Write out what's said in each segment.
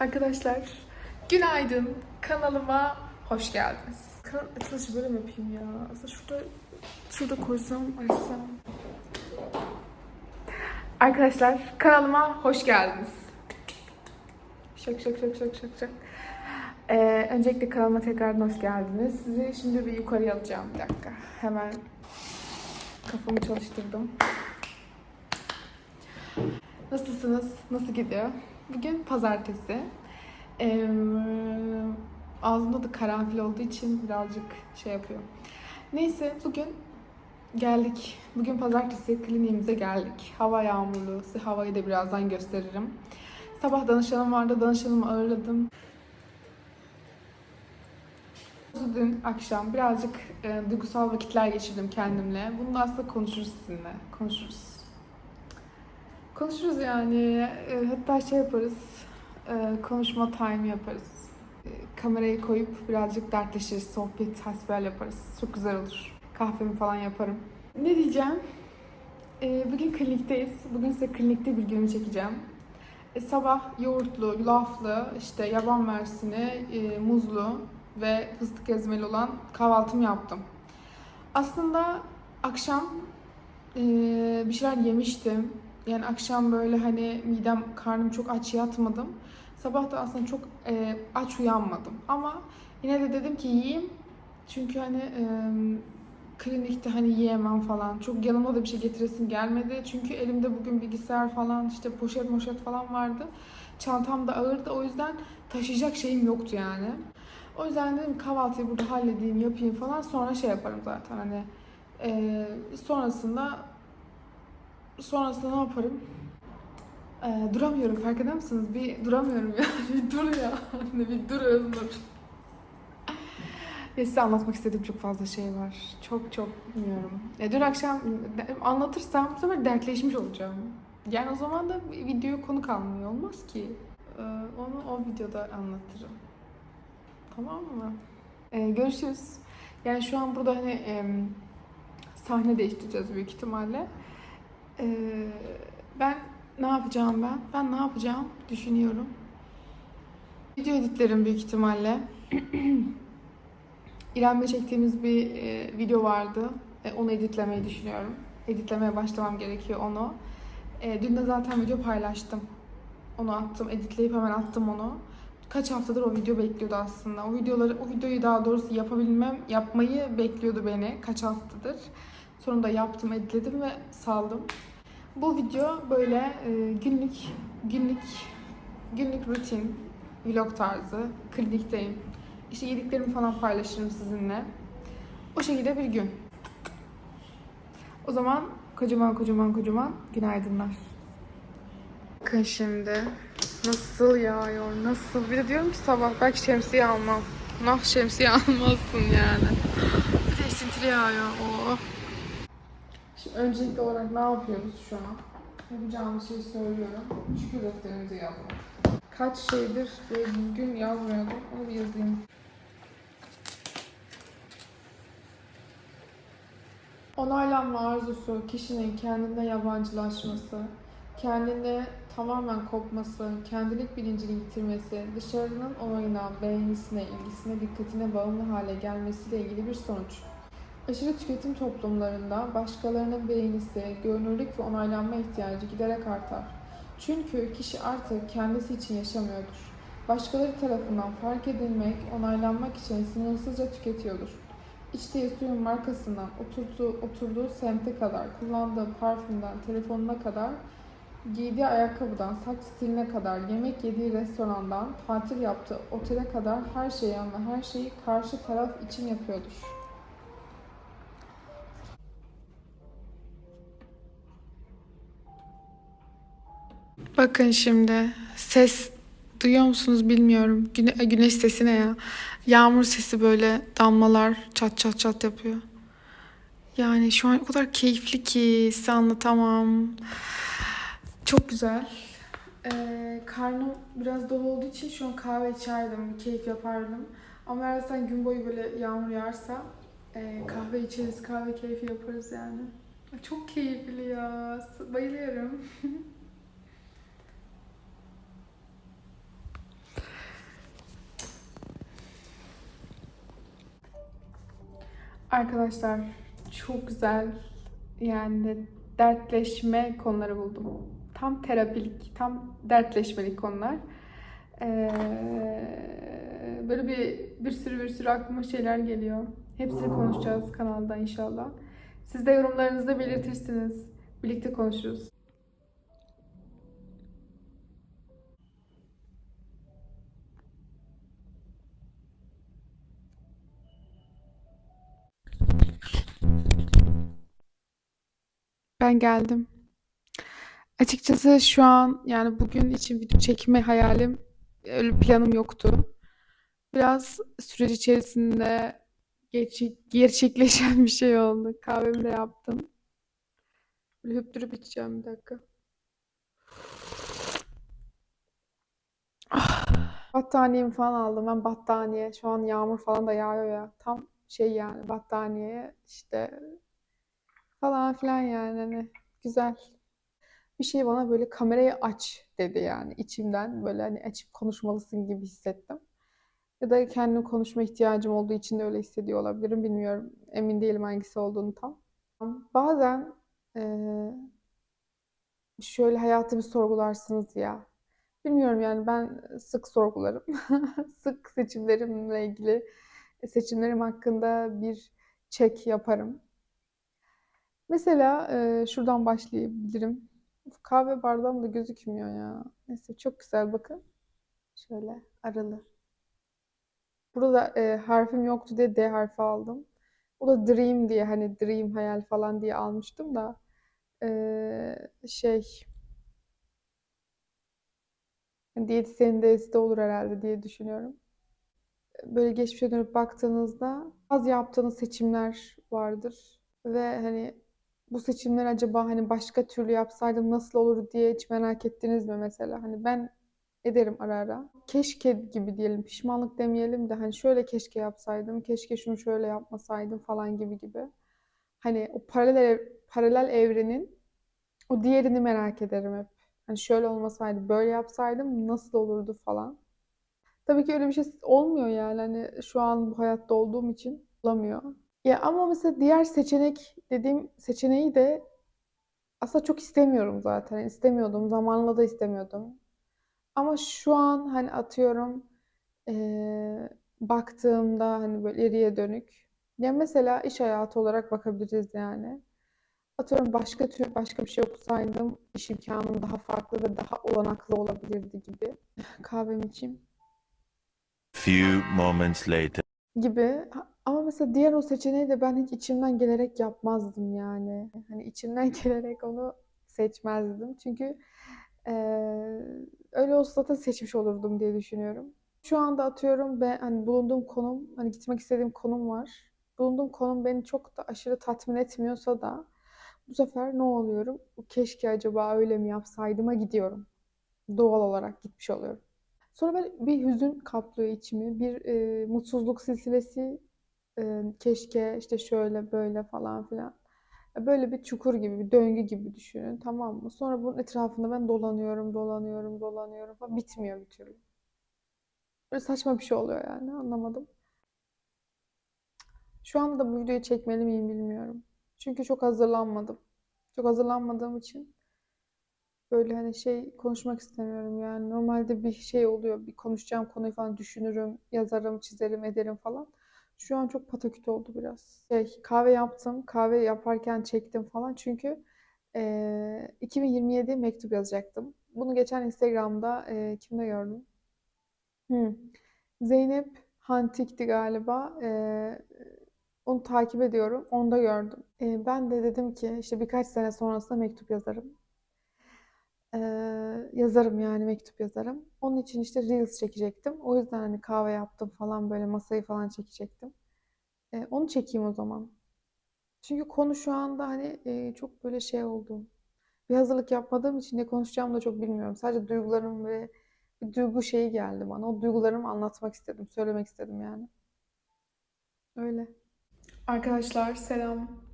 Arkadaşlar günaydın kanalıma hoş geldiniz. Kanal açılışı böyle mi yapayım ya? Aslında şurada şurada koysam açsam. Arkadaşlar kanalıma hoş geldiniz. Şak şak şak şak şak şak. Ee, öncelikle kanalıma tekrardan hoş geldiniz. Sizi şimdi bir yukarıya alacağım bir dakika. Hemen kafamı çalıştırdım. Nasılsınız? Nasıl gidiyor? Bugün pazartesi. Ee, ağzımda da karanfil olduğu için birazcık şey yapıyor. Neyse bugün geldik. Bugün pazartesi kliniğimize geldik. Hava yağmurlu. Size havayı da birazdan gösteririm. Sabah danışanım vardı. Danışanımı ağırladım. Dün akşam birazcık e, duygusal vakitler geçirdim kendimle. Bunu da aslında konuşuruz sizinle. Konuşuruz. Konuşuruz yani. E, hatta şey yaparız. e, konuşma time yaparız. Kamerayı koyup birazcık dertleşiriz. Sohbet, hasbihal yaparız. Çok güzel olur. Kahvemi falan yaparım. Ne diyeceğim? E, bugün klinikteyiz. Bugün size klinikte bir günümü çekeceğim. E, sabah yoğurtlu, yulaflı, işte yaban mersini, e, muzlu ve fıstık ezmeli olan kahvaltımı yaptım. Aslında akşam e, bir şeyler yemiştim. Yani akşam böyle hani midem, karnım çok aç yatmadım. Sabah da aslında çok e, aç uyanmadım. Ama yine de dedim ki yiyeyim. Çünkü hani e, klinikte hani yiyemem falan. Çok yanıma da bir şey getiresim gelmedi. Çünkü elimde bugün bilgisayar falan işte poşet moşet falan vardı. Çantam da ağırdı. O yüzden taşıyacak şeyim yoktu yani. O yüzden dedim kahvaltıyı burada halledeyim, yapayım falan. Sonra şey yaparım zaten hani. E, sonrasında sonrasında ne yaparım? Ee, duramıyorum fark eder misiniz? Bir duramıyorum ya. bir dur ya. Anne bir dur Öznur. Ve size anlatmak istediğim çok fazla şey var. Çok çok bilmiyorum. E, dün akşam anlatırsam bu sefer dertleşmiş olacağım. Yani o zaman da videoya konu kalmıyor. Olmaz ki. Ee, onu o videoda anlatırım. Tamam mı? Ee, görüşürüz. Yani şu an burada hani em, sahne değiştireceğiz büyük ihtimalle. Ee, ben ne yapacağım ben? Ben ne yapacağım düşünüyorum. Video editlerim büyük ihtimalle. İrem'le çektiğimiz bir e, video vardı. E, onu editlemeyi düşünüyorum. Editlemeye başlamam gerekiyor onu. E, dün de zaten video paylaştım. Onu attım, editleyip hemen attım onu. Kaç haftadır o video bekliyordu aslında. O videoları, o videoyu daha doğrusu yapabilmem, yapmayı bekliyordu beni kaç haftadır. Sonunda yaptım, editledim ve saldım. Bu video böyle e, günlük günlük günlük rutin vlog tarzı klinikteyim. İşte yediklerimi falan paylaşırım sizinle. O şekilde bir gün. O zaman kocaman kocaman kocaman günaydınlar. Bakın şimdi nasıl yağıyor nasıl. Bir de diyorum ki sabah belki şemsiye almam. Nah şemsiye almazsın yani. Bir de esintili yağıyor. Oh. Şimdi öncelikli olarak ne yapıyoruz şu an? Yapacağımız şeyi söylüyorum. Şükür defterimize yazmak. Kaç şeydir böyle düzgün yazmıyordum. Onu bir yazayım. Onaylanma arzusu, kişinin kendine yabancılaşması, kendine tamamen kopması, kendilik bilincini yitirmesi, dışarının onayına, beğenisine, ilgisine, dikkatine bağımlı hale gelmesiyle ilgili bir sonuç. Aşırı tüketim toplumlarında başkalarının beğenisi, görünürlük ve onaylanma ihtiyacı giderek artar. Çünkü kişi artık kendisi için yaşamıyordur. Başkaları tarafından fark edilmek, onaylanmak için sınırsızca tüketiyordur. İçtiği suyun markasından oturduğu, oturduğu semte kadar, kullandığı parfümden telefonuna kadar, giydiği ayakkabıdan saç stiline kadar, yemek yediği restorandan, tatil yaptığı otele kadar her şeyi ama her şeyi karşı taraf için yapıyordur. Bakın şimdi ses Duyuyor musunuz bilmiyorum. Güne güneş sesi ne ya? Yağmur sesi böyle damlalar çat çat çat yapıyor. Yani şu an o kadar keyifli ki size anlatamam. Çok güzel. Ee, karnım biraz dolu olduğu için şu an kahve içerdim, keyif yapardım. Ama birazdan gün boyu böyle yağmur yağarsa e, kahve içeriz, kahve keyfi yaparız yani. Çok keyifli ya. Bayılıyorum. Arkadaşlar çok güzel yani dertleşme konuları buldum. Tam terapilik, tam dertleşmelik konular. Ee, böyle bir bir sürü bir sürü aklıma şeyler geliyor. Hepsini konuşacağız kanalda inşallah. Siz de yorumlarınızı belirtirsiniz. Birlikte konuşuruz. Ben geldim. Açıkçası şu an yani bugün için video çekme hayalim öyle planım yoktu. Biraz süreç içerisinde gerçek, gerçekleşen bir şey oldu. Kahvemi de yaptım. Böyle höptürüp içeceğim bir dakika. Ah, Battaniyemi falan aldım. Ben battaniye. Şu an yağmur falan da yağıyor ya. Tam şey yani battaniye işte falan filan yani hani güzel. Bir şey bana böyle kamerayı aç dedi yani içimden böyle hani açıp konuşmalısın gibi hissettim. Ya da kendim konuşma ihtiyacım olduğu için de öyle hissediyor olabilirim bilmiyorum. Emin değilim hangisi olduğunu tam. Bazen eee, şöyle hayatı bir sorgularsınız ya. Bilmiyorum yani ben sık sorgularım. Sık seçimlerimle ilgili seçimlerim hakkında bir check yaparım. Mesela eee, şuradan başlayabilirim. Kahve bardağım da gözükmüyor ya. Neyse çok güzel bakın. Şöyle aralı. Burada e, harfim yoktu diye D harfi aldım. O da Dream diye hani Dream hayal falan diye almıştım da e, şey hani diyetisyenin D'si de olur herhalde diye düşünüyorum. Böyle geçmişe dönüp baktığınızda az yaptığınız seçimler vardır ve hani bu seçimler acaba hani başka türlü yapsaydım nasıl olur diye hiç merak ettiniz mi mesela? Hani ben ederim ara ara. Keşke gibi diyelim, pişmanlık demeyelim de hani şöyle keşke yapsaydım, keşke şunu şöyle yapmasaydım falan gibi gibi. Hani o paralel paralel evrenin o diğerini merak ederim hep. Hani şöyle olmasaydı, böyle yapsaydım nasıl olurdu falan. Tabii ki öyle bir şey olmuyor yani hani şu an bu hayatta olduğum için olamıyor. Ya ama mesela diğer seçenek dediğim seçeneği de aslında çok istemiyorum zaten. İstemiyordum. Zamanla da istemiyordum. Ama şu an hani atıyorum eee, baktığımda hani böyle ileriye dönük. Ya mesela iş hayatı olarak bakabiliriz yani. Atıyorum başka tür başka bir şey okusaydım iş imkanım daha farklı ve daha olanaklı olabilirdi gibi. Kahvemi içeyim. Few moments later. gibi. Ha- Ama mesela diğer o seçeneği de ben hiç içimden gelerek yapmazdım yani. Hani içimden gelerek onu seçmezdim. Çünkü eee, öyle olsa zaten seçmiş olurdum diye düşünüyorum. Şu anda atıyorum ben hani bulunduğum konum, hani gitmek istediğim konum var. Bulunduğum konum beni çok da aşırı tatmin etmiyorsa da bu sefer ne oluyorum? Keşke acaba öyle mi yapsaydıma gidiyorum. Doğal olarak gitmiş oluyorum. Sonra böyle bir hüzün kaplıyor içimi. Bir e, mutsuzluk silsilesi keşke işte şöyle böyle falan filan. Böyle bir çukur gibi, bir döngü gibi düşünün, tamam mı? Sonra bunun etrafında ben dolanıyorum, dolanıyorum, dolanıyorum falan. Bitmiyor bir türlü. Böyle saçma bir şey oluyor yani, anlamadım. Şu anda da bu videoyu çekmeli miyim bilmiyorum. Çünkü çok hazırlanmadım. Çok hazırlanmadığım için Böyle hani şey konuşmak istemiyorum yani. Normalde bir şey oluyor. Bir konuşacağım konuyu falan düşünürüm, yazarım, çizerim, ederim falan. Şu an çok pataküt oldu biraz. Şey, kahve yaptım. Kahve yaparken çektim falan. Çünkü eee 2027 mektup yazacaktım. Bunu geçen Instagram'da eee kimde gördüm? Hmm. Zeynep Hantik'ti galiba. Eee, onu takip ediyorum. Onda gördüm. Eee, ben de dedim ki işte birkaç sene sonrasında mektup yazarım. Ee, yazarım yani mektup yazarım. Onun için işte Reels çekecektim. O yüzden hani kahve yaptım falan böyle masayı falan çekecektim. Ee, onu çekeyim o zaman. Çünkü konu şu anda hani e, çok böyle şey oldu. Bir hazırlık yapmadığım için ne konuşacağımı da çok bilmiyorum. Sadece duygularım ve bir duygu şeyi geldi bana. O duygularımı anlatmak istedim, söylemek istedim yani. Öyle. Arkadaşlar selam.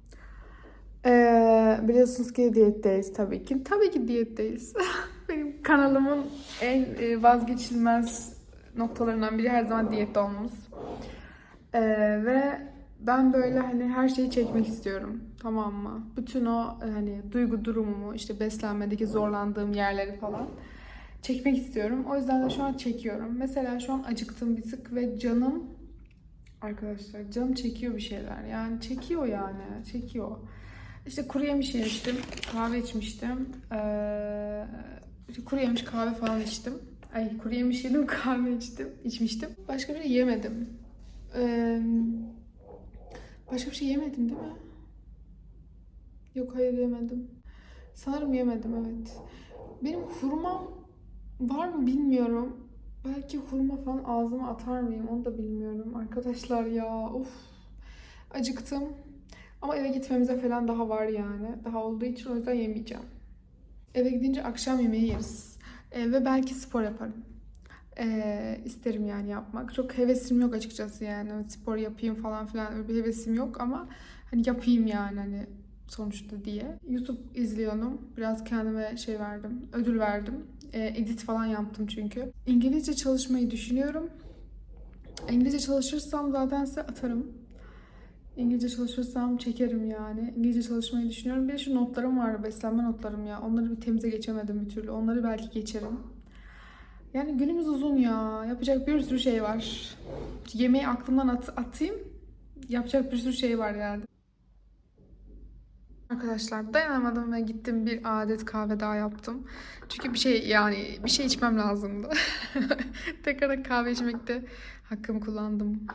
Ee, biliyorsunuz ki diyetteyiz tabii ki. Tabii ki diyetteyiz. Benim kanalımın en e, vazgeçilmez noktalarından biri her zaman diyette olmamız. Ee, ve ben böyle hani her şeyi çekmek istiyorum. Tamam mı? Bütün o e, hani duygu durumumu, işte beslenmedeki zorlandığım yerleri falan çekmek istiyorum. O yüzden de şu an çekiyorum. Mesela şu an acıktım bir tık ve canım arkadaşlar canım çekiyor bir şeyler. Yani çekiyor yani. Çekiyor. İşte kuru yemiş yemiştim. Kahve içmiştim. Ee, kuru yemiş kahve falan içtim. Ay kuru yemiş yedim kahve içtim. içmiştim. Başka bir şey yemedim. Ee, başka bir şey yemedim değil mi? Yok hayır yemedim. Sanırım yemedim evet. Benim hurmam var mı bilmiyorum. Belki hurma falan ağzıma atar mıyım onu da bilmiyorum. Arkadaşlar ya of. Acıktım. Ama eve gitmemize falan daha var yani. Daha olduğu için o yüzden yemeyeceğim. Eve gidince akşam yemeği yeriz. Ee, ve belki spor yaparım. Ee, isterim yani yapmak. Çok hevesim yok açıkçası yani. Evet, Spor yapayım falan filan öyle bir hevesim yok ama hani yapayım yani hani sonuçta diye. YouTube izliyorum. Biraz kendime şey verdim. Ödül verdim. Ee, edit falan yaptım çünkü. İngilizce çalışmayı düşünüyorum. İngilizce çalışırsam zaten size atarım. İngilizce çalışırsam çekerim yani. İngilizce çalışmayı düşünüyorum. Bir de şu notlarım var, beslenme notlarım ya. Onları bir temize geçemedim bir türlü. Onları belki geçerim. Yani günümüz uzun ya. Yapacak bir sürü şey var. Yemeği aklımdan at- atayım. Yapacak bir sürü şey var yani. Arkadaşlar dayanamadım ve gittim bir adet kahve daha yaptım. Çünkü bir şey yani bir şey içmem lazımdı. Tekrar kahve içmekte hakkımı kullandım.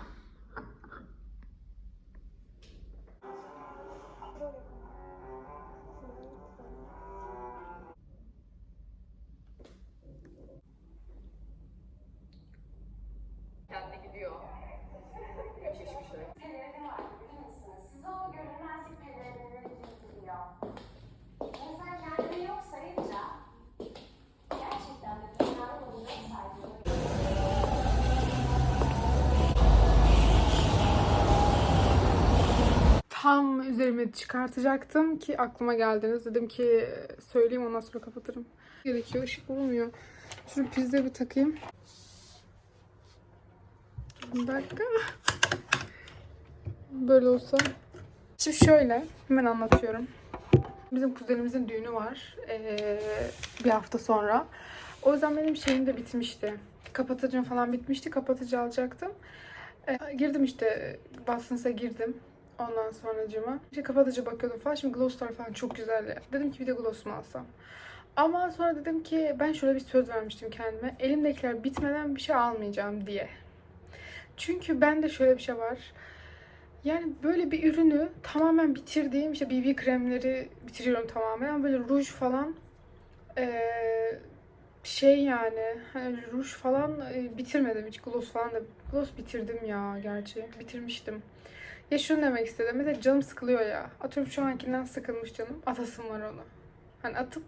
Çıkartacaktım ki aklıma geldiniz. Dedim ki söyleyeyim ondan sonra kapatırım. Gerekiyor. ışık vurmuyor. Şunu prize bir takayım. Bir dakika. Böyle olsa. Şimdi şöyle hemen anlatıyorum. Bizim kuzenimizin düğünü var. ee, bir hafta sonra. O yüzden benim şeyim de bitmişti. Kapatıcım falan bitmişti. Kapatıcı alacaktım. Ee, girdim işte Watsons'a girdim. Ondan sonracıma. İşte kapatıcı bakıyordum falan. Şimdi glosslar falan çok güzel. ya. Dedim ki bir de gloss mu alsam? Ama sonra dedim ki ben şöyle bir söz vermiştim kendime. Elimdekiler bitmeden bir şey almayacağım diye. Çünkü bende şöyle bir şey var. Yani böyle bir ürünü tamamen bitirdiğim işte BB kremleri bitiriyorum tamamen. Ama böyle ruj falan eee, şey yani hani ruj falan bitirmedim hiç gloss falan da gloss bitirdim ya gerçi bitirmiştim. Ya şunu demek istedim. Mesela canım sıkılıyor ya. Atıyorum şu ankinden sıkılmış canım. Atasım var onu. Hani atıp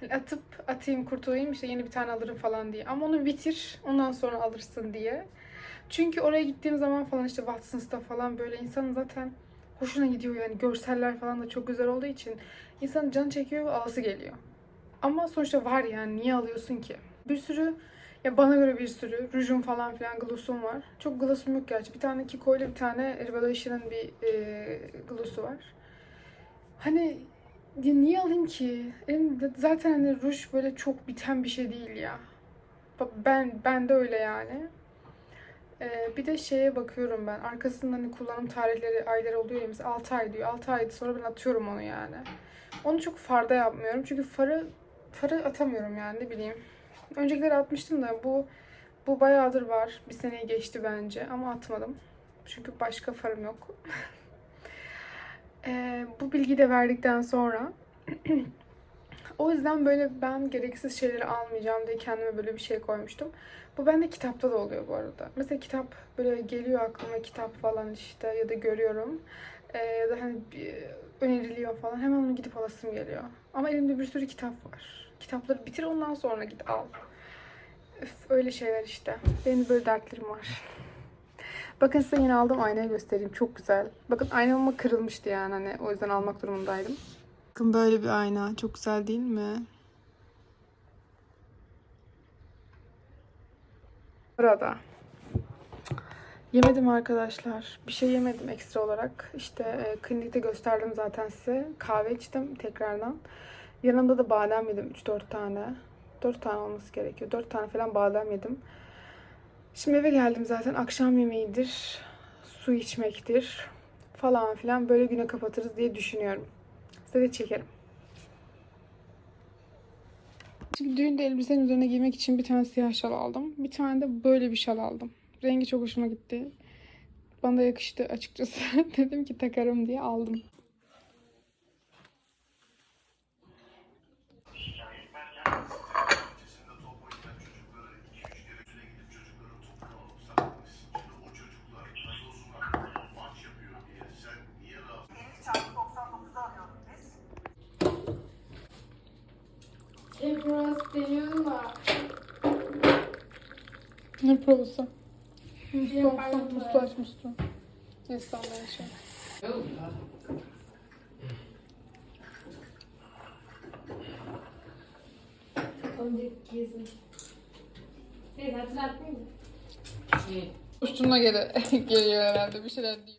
hani atıp atayım kurtulayım işte yeni bir tane alırım falan diye. Ama onu bitir ondan sonra alırsın diye. Çünkü oraya gittiğim zaman falan işte Watsons'ta falan böyle insanın zaten hoşuna gidiyor yani görseller falan da çok güzel olduğu için insanın canı çekiyor ve alası geliyor. Ama sonuçta var yani niye alıyorsun ki? Bir sürü ya bana göre bir sürü rujum falan filan glossum var. Çok glossum yok gerçi. Bir tane Kiko ile bir tane Revelation'ın bir e, glossu var. Hani ya niye alayım ki? Zaten hani ruj böyle çok biten bir şey değil ya. Ben ben de öyle yani. Ee, bir de şeye bakıyorum ben. Arkasında hani kullanım tarihleri, ayları oluyor ya. Mesela 6 ay diyor. 6 ay sonra ben atıyorum onu yani. Onu çok farda yapmıyorum. Çünkü farı farı atamıyorum yani ne bileyim. Öncekileri atmıştım da bu bu bayağıdır var. Bir seneyi geçti bence ama atmadım. Çünkü başka farım yok. Ee, bu bilgiyi de verdikten sonra O yüzden böyle ben gereksiz şeyleri almayacağım diye kendime böyle bir şey koymuştum. Bu bende kitapta da oluyor bu arada. Mesela kitap böyle geliyor aklıma kitap falan işte ya da görüyorum. Ee, ya da hani bir öneriliyor falan. Hemen onu gidip alasım geliyor. Ama elimde bir sürü kitap var. Kitapları bitir ondan sonra git al. Üf, öyle şeyler işte. Benim böyle dertlerim var. Bakın size yeni aldığım aynayı göstereyim. Çok güzel. Bakın aynam kırılmıştı yani hani o yüzden almak durumundaydım. Bakın böyle bir ayna. Çok güzel değil mi? Burada. Yemedim arkadaşlar. Bir şey yemedim ekstra olarak. İşte e, klinikte gösterdim zaten size. Kahve içtim tekrardan. Yanında da badem yedim 3-4 tane. 4 tane olması gerekiyor. 4 tane falan badem yedim. Şimdi eve geldim zaten. Akşam yemeğidir. Su içmektir. Falan filan. Böyle güne kapatırız diye düşünüyorum. Size de çekerim. Şimdi düğünde elbisenin üzerine giymek için bir tane siyah şal aldım. Bir tane de böyle bir şal aldım. Rengi çok hoşuma gitti. Bana da yakıştı açıkçası. Dedim ki takarım diye aldım. Da Ne? Yaparım Mustafa, ben. Mustafa aç Mustafa. İnsanların şey. Üstüne geliyor herhalde bir şeyler diyor.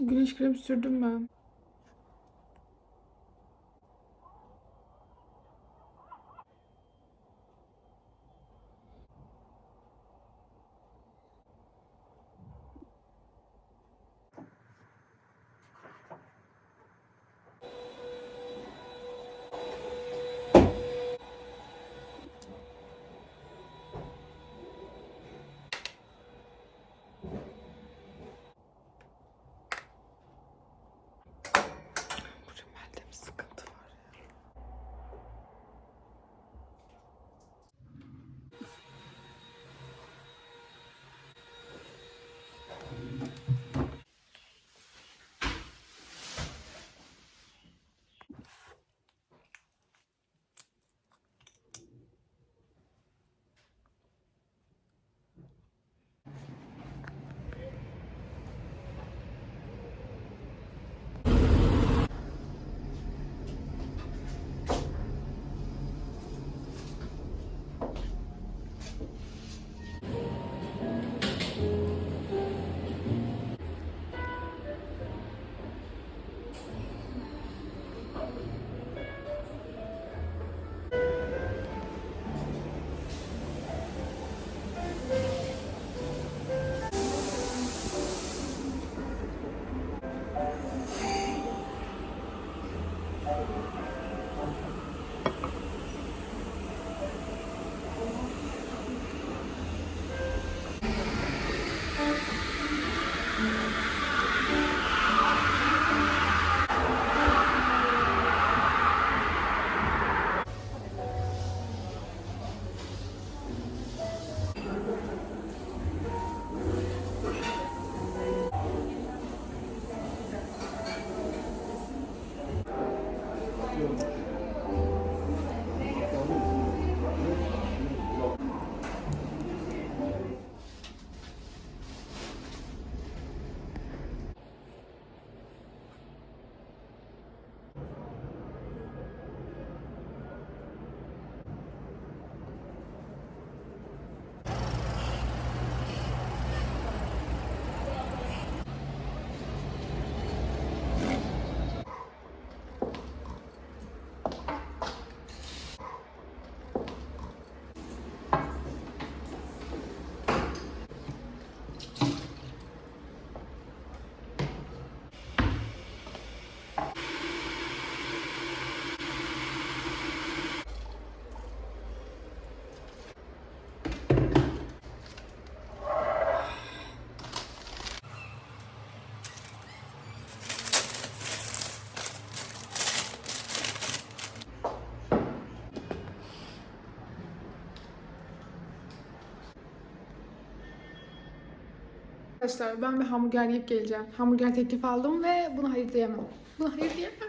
Güneş kremi sürdüm ben. 何? Arkadaşlar ben bir hamburger yiyip geleceğim. Hamburger teklif aldım ve buna hayır diyemem. Buna hayır diyemem.